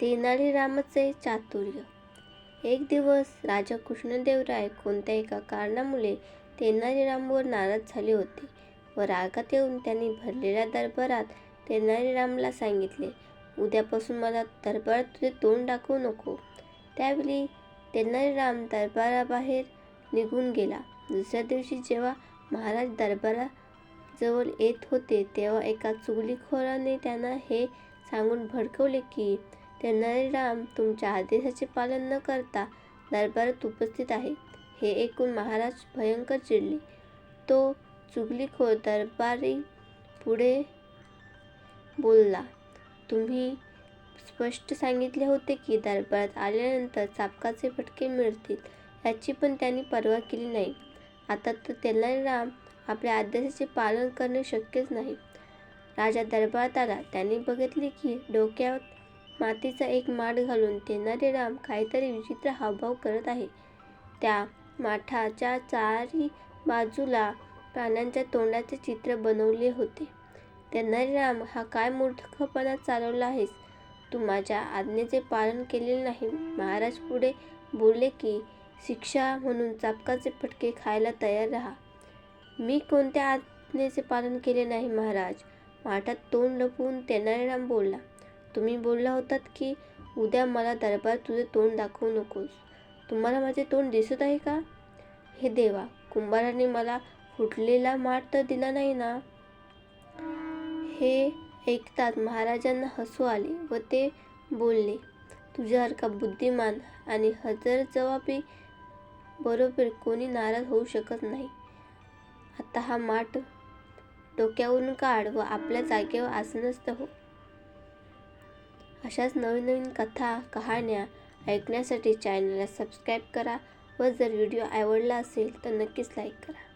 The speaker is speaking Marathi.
तेनालीरामाचे चातुर्य. एक दिवस राजा कृष्णदेवराय कोणत्या एका कारणामुळे तेनालीरामवर नाराज झाले होते व रागात येऊन त्यांनी भरलेल्या दरबारात तेनालीरामला सांगितले उद्यापासून मला दरबारात तुझे तोंड दाखवू नको. त्यावेळी तेनालीराम दरबाराबाहेर निघून गेला. दुसऱ्या दिवशी जेव्हा महाराज दरबाराजवळ येत होते तेव्हा एका चुगलीखोराने त्यांना हे सांगून भडकवले की तेनालीराम तुमच्या आदेशाचे पालन न करता दरबारात उपस्थित आहे. हे ऐकून महाराज भयंकर चिडले. तो चुगलीखोर दरबारी पुढे बोलला तुम्ही स्पष्ट सांगितले होते की दरबारात आल्यानंतर चापकाचे फटके मिळतील याची पण त्यांनी पर्वा केली नाही. आता तर तेनालीराम आपल्या आदेशाचे पालन करणे शक्यच नाही. राजा दरबारात आला. त्यांनी बघितले की डोक्यात मातीचा एक माठ घालून तेनालीराम काहीतरी विचित्र हावभाव करत आहे. त्या माठाच्या चारी बाजूला प्राण्यांच्या तोंडाचे चित्र बनवले होते. तेनालीराम हा काय मूर्खपणा चालवला आहेस? तू माझ्या आज्ञेचे पालन केलेले नाही. महाराज पुढे बोलले की शिक्षा म्हणून चापकाचे फटके खायला तयार राहा. मी कोणत्या आज्ञेचे पालन केले नाही महाराज माठात तोंड लपवून तेनालीराम बोलला तुम्ही बोलला होतात की उद्या मला दरबार तुझे तोंड दाखवू नकोस. तुम्हाला माझे तोंड दिसत आहे का? हे देवा कुंभाराने मला फुटलेला माठ तर दिला नाही ना? हे ऐकताच महाराजांना हसू आले व ते बोलले तुझ्यासारखा बुद्धिमान आणि हजरजबाबी बरोबर कोणी नाराज होऊ शकत नाही. आता हा माठ डोक्यावरून काढ व आपल्या जागेवर आसनस्थ हो. अशाच नवीन नवीन कथा कहाण्या ऐकण्यासाठी चॅनलला सबस्क्राईब करा व जर व्हिडिओ आवडला असेल तर नक्कीच लाईक करा.